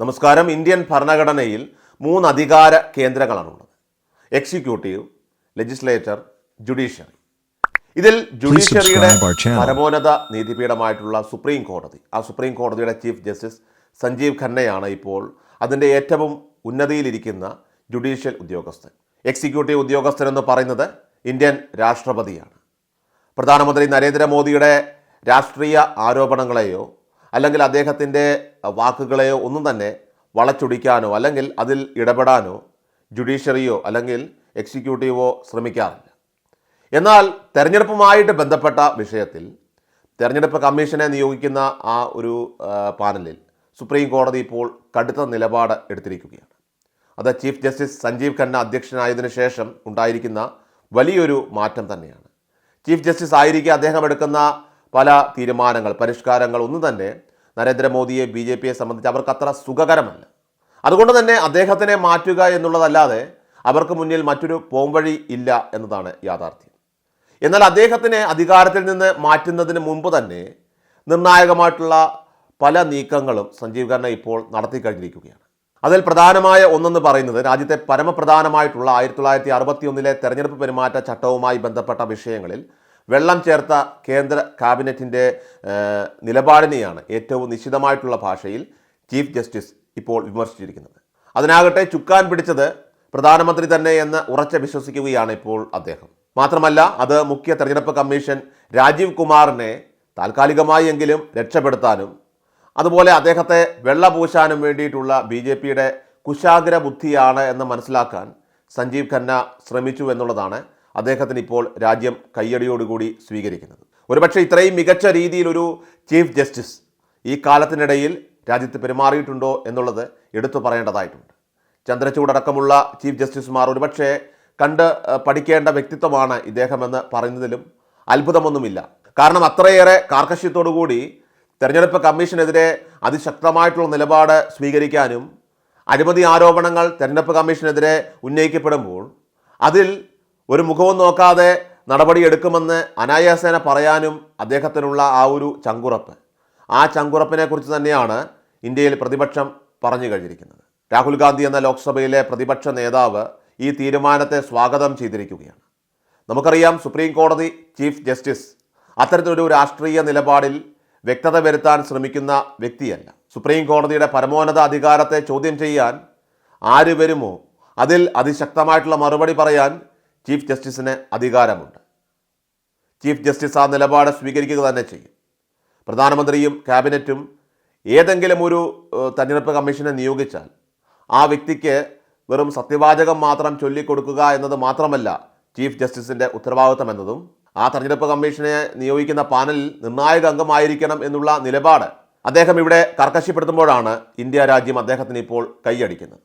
നമസ്കാരം. ഇന്ത്യൻ ഭരണഘടനയിൽ മൂന്ന് അധികാര കേന്ദ്രങ്ങളാണുള്ളത്. എക്സിക്യൂട്ടീവ് ലെജിസ്ലേറ്റർ ജുഡീഷ്യറി ഇതിൽ ജുഡീഷ്യറിയുടെ. പരമോന്നത നീതിപീഠമായിട്ടുള്ള സുപ്രീം കോടതി ആ സുപ്രീം കോടതിയുടെ ചീഫ് ജസ്റ്റിസ് സഞ്ജീവ് ഖന്നയാണ് ഇപ്പോൾ അതിന്റെ ഏറ്റവും ഉന്നതിയിലിരിക്കുന്ന ജുഡീഷ്യൽ ഉദ്യോഗസ്ഥൻ. എക്സിക്യൂട്ടീവ് ഉദ്യോഗസ്ഥൻ എന്ന് പറയുന്നത് ഇന്ത്യൻ രാഷ്ട്രപതിയാണ്. പ്രധാനമന്ത്രി നരേന്ദ്രമോദിയുടെ രാഷ്ട്രീയ ആരോപണങ്ങളെയോ അല്ലെങ്കിൽ അദ്ദേഹത്തിന്റെ വാക്കുകളെയോ ഒന്നും തന്നെ വളച്ചൊടിക്കാനോ അല്ലെങ്കിൽ അതിൽ ഇടപെടാനോ ജുഡീഷ്യറിയോ അല്ലെങ്കിൽ എക്സിക്യൂട്ടീവോ ശ്രമിക്കാറില്ല. എന്നാൽ തെരഞ്ഞെടുപ്പുമായിട്ട് ബന്ധപ്പെട്ട വിഷയത്തിൽ തെരഞ്ഞെടുപ്പ് കമ്മീഷനെ നിയോഗിക്കുന്ന ആ ഒരു പാനലിൽ സുപ്രീം കോടതി ഇപ്പോൾ കടുത്ത നിലപാട് എടുത്തിരിക്കുകയാണ്. അത് ചീഫ് ജസ്റ്റിസ് സഞ്ജീവ് ഖന്ന അധ്യക്ഷനായതിനു ശേഷം ഉണ്ടായിരിക്കുന്ന വലിയൊരു മാറ്റം തന്നെയാണ്. ചീഫ് ജസ്റ്റിസ് ആയിരിക്കെ അദ്ദേഹം എടുക്കുന്ന പല തീരുമാനങ്ങൾ പരിഷ്കാരങ്ങൾ. ഒന്നും തന്നെ നരേന്ദ്രമോദിയെ ബി ജെ പിയെ സംബന്ധിച്ച് അവർക്ക് അത്ര സുഖകരമല്ല. അതുകൊണ്ട് തന്നെ അദ്ദേഹത്തിനെ മാറ്റുക എന്നുള്ളതല്ലാതെ അവർക്ക് മുന്നിൽ മറ്റൊരു പോംവഴി ഇല്ല എന്നതാണ് യാഥാർത്ഥ്യം. എന്നാൽ അദ്ദേഹത്തിനെ അധികാരത്തിൽ നിന്ന് മാറ്റുന്നതിന് മുമ്പ് തന്നെ നിർണായകമായിട്ടുള്ള പല നീക്കങ്ങളും സഞ്ജീവ് ഖന്ന ഇപ്പോൾ നടത്തിക്കഴിഞ്ഞിരിക്കുകയാണ് അതിൽ പ്രധാനമായ ഒന്നെന്ന് പറയുന്നത് രാജ്യത്തെ പരമപ്രധാനമായിട്ടുള്ള ആയിരത്തി തൊള്ളായിരത്തി അറുപത്തി ഒന്നിലെ തെരഞ്ഞെടുപ്പ് പെരുമാറ്റ ചട്ടവുമായി ബന്ധപ്പെട്ട വിഷയങ്ങളിൽ വെള്ളം ചേർത്ത കേന്ദ്ര ക്യാബിനറ്റിന്റെ ഏഹ്, നിലപാടിനെയാണ് ഏറ്റവും നിശ്ചിതമായിട്ടുള്ള ഭാഷയിൽ ചീഫ് ജസ്റ്റിസ് ഇപ്പോൾ വിമർശിച്ചിരിക്കുന്നത്. അതിനാകട്ടെ ചുക്കാൻ പിടിച്ചത് പ്രധാനമന്ത്രി തന്നെ എന്ന് ഉറച്ച വിശ്വസിക്കുകയാണ് ഇപ്പോൾ അദ്ദേഹം. മാത്രമല്ല അത് മുഖ്യ തെരഞ്ഞെടുപ്പ് കമ്മീഷൻ രാജീവ് കുമാറിനെ താൽക്കാലികമായി എങ്കിലും രക്ഷപ്പെടുത്താനും അതുപോലെ അദ്ദേഹത്തെ വെള്ളപൂശാനും വേണ്ടിയിട്ടുള്ള ബി ജെ പിയുടെ കുശാഗ്ര ബുദ്ധിയാണ് എന്ന് മനസ്സിലാക്കാൻ സഞ്ജീവ് ഖന്ന ശ്രമിച്ചു എന്നുള്ളതാണ് അദ്ദേഹത്തിന് ഇപ്പോൾ രാജ്യം കയ്യടിയോടുകൂടി സ്വീകരിക്കുന്നത്. ഒരുപക്ഷെ ഇത്രയും മികച്ച രീതിയിൽ ഒരു ചീഫ് ജസ്റ്റിസ് ഈ കാലത്തിനിടയിൽ രാജ്യത്ത് പെരുമാറിയിട്ടുണ്ടോ എന്നുള്ളത് എടുത്തു പറയേണ്ടതായിട്ടുണ്ട്. ചന്ദ്രചൂടക്കമുള്ള ചീഫ് ജസ്റ്റിസുമാർ ഒരുപക്ഷെ കണ്ട് പഠിക്കേണ്ട വ്യക്തിത്വമാണ് ഇദ്ദേഹമെന്ന് പറയുന്നതിലും അത്ഭുതമൊന്നുമില്ല. കാരണം അത്രയേറെ കാർക്കശ്യത്തോടുകൂടി തെരഞ്ഞെടുപ്പ് കമ്മീഷനെതിരെ അതിശക്തമായിട്ടുള്ള നിലപാട് സ്വീകരിക്കാനും അഴിമതി ആരോപണങ്ങൾ തെരഞ്ഞെടുപ്പ് കമ്മീഷനെതിരെ ഉന്നയിക്കപ്പെടുമ്പോൾ അതിൽ ഒരു മുഖവും നോക്കാതെ നടപടിയെടുക്കുമെന്ന് അനായാസേന പറയാനും അദ്ദേഹത്തിനുള്ള ആ ഒരു ചങ്കുറപ്പ്. ആ ചങ്കുറപ്പിനെ കുറിച്ച് തന്നെയാണ് ഇന്ത്യയിൽ പ്രതിപക്ഷം പറഞ്ഞു കഴിഞ്ഞിരിക്കുന്നത്. രാഹുൽ ഗാന്ധി എന്ന ലോക്സഭയിലെ പ്രതിപക്ഷ നേതാവ് ഈ തീരുമാനത്തെ സ്വാഗതം ചെയ്തിരിക്കുകയാണ്. നമുക്കറിയാം സുപ്രീം കോടതി ചീഫ് ജസ്റ്റിസ് അത്തരത്തിലൊരു രാഷ്ട്രീയ നിലപാടിൽ വ്യക്തത വരുത്താൻ ശ്രമിക്കുന്ന വ്യക്തിയല്ല. സുപ്രീം കോടതിയുടെ പരമോന്നത അധികാരത്തെ ചോദ്യം ചെയ്യാൻ ആര് വരുമോ? അതിൽ അതിശക്തമായിട്ടുള്ള മറുപടി പറയാൻ ചീഫ് ജസ്റ്റിസിന് അധികാരമുണ്ട്. ചീഫ് ജസ്റ്റിസ് ആ നിലപാട് സ്വീകരിക്കുക തന്നെ ചെയ്യും. പ്രധാനമന്ത്രിയും ക്യാബിനറ്റും ഏതെങ്കിലും ഒരു തെരഞ്ഞെടുപ്പ് കമ്മീഷനെ നിയോഗിച്ചാൽ ആ വ്യക്തിക്ക് വെറും സത്യവാചകം മാത്രം ചൊല്ലിക്കൊടുക്കുക എന്നത് മാത്രമല്ല ചീഫ് ജസ്റ്റിസിന്റെ ഉത്തരവാദിത്തം എന്നതും ആ തെരഞ്ഞെടുപ്പ് കമ്മീഷനെ നിയോഗിക്കുന്ന പാനലിൽ നിർണായക അംഗമായിരിക്കണം എന്നുള്ള നിലപാട് അദ്ദേഹം ഇവിടെ കർക്കശപ്പെടുത്തുമ്പോഴാണ് ഇന്ത്യ രാജ്യം അദ്ദേഹത്തിന് ഇപ്പോൾ കൈയടിക്കുന്നത്.